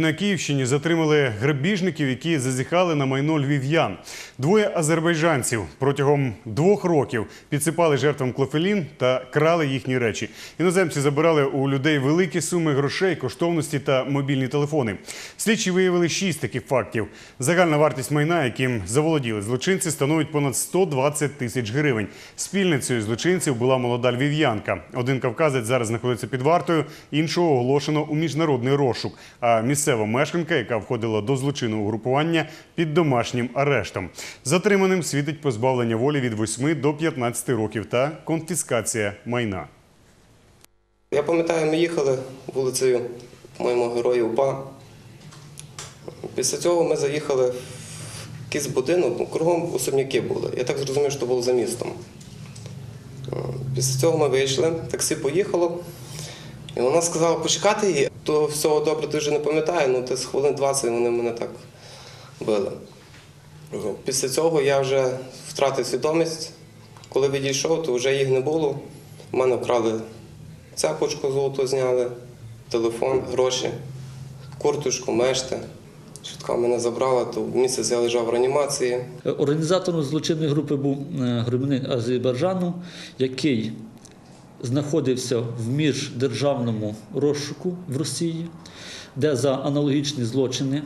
На Київщині затримали грабіжників, які зазіхали на майно львів'ян. Двоє азербайджанців протягом двох років підсипали жертвам клофелін та крали їхні речі. Іноземці забирали у людей великі суми грошей, коштовності та мобільні телефони. Слідчі виявили шість таких фактів. Загальна вартість майна, яким заволоділи злочинці, становить понад 120 тисяч гривень. Спільницею злочинців була молода львів'янка. Один кавказець зараз знаходиться під вартою, іншого оголошено у міжнародний розшук. А місцева мешканка, яка входила до злочинного угрупування, під домашнім арештом. Затриманим світить позбавлення волі від 8 до 15 років та конфіскація майна. Я пам'ятаю, ми їхали вулицею, по-моєму, Героїв УПА. Після цього ми заїхали в якийсь будинок, ну, кругом особняки були. Я так зрозумів, що було за містом. Е, Після цього ми вийшли, таксі поїхало. І вона сказала почекати її. То всього добре дуже не пам'ятаю, ну десь хвилин 20 вони мене так били. Е, Після цього я вже втратив свідомість. Коли відійшов, то вже їх не було. У мене вкрали цепочку золоту зняли, телефон, гроші, курточку, мешти. Швидка мене забрала, то місяць я лежав в реанімації. Організатором злочинної групи був е, громадянин Азербайджану, який знаходився в міждержавному розшуку в Росії, де за аналогічні злочини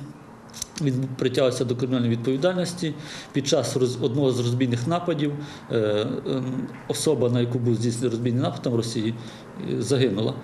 він притягнувся до кримінальної відповідальності. Під час одного з розбійних нападів е, ем, особа, на яку був здійснений розбійний напад в Росії, е, загинула.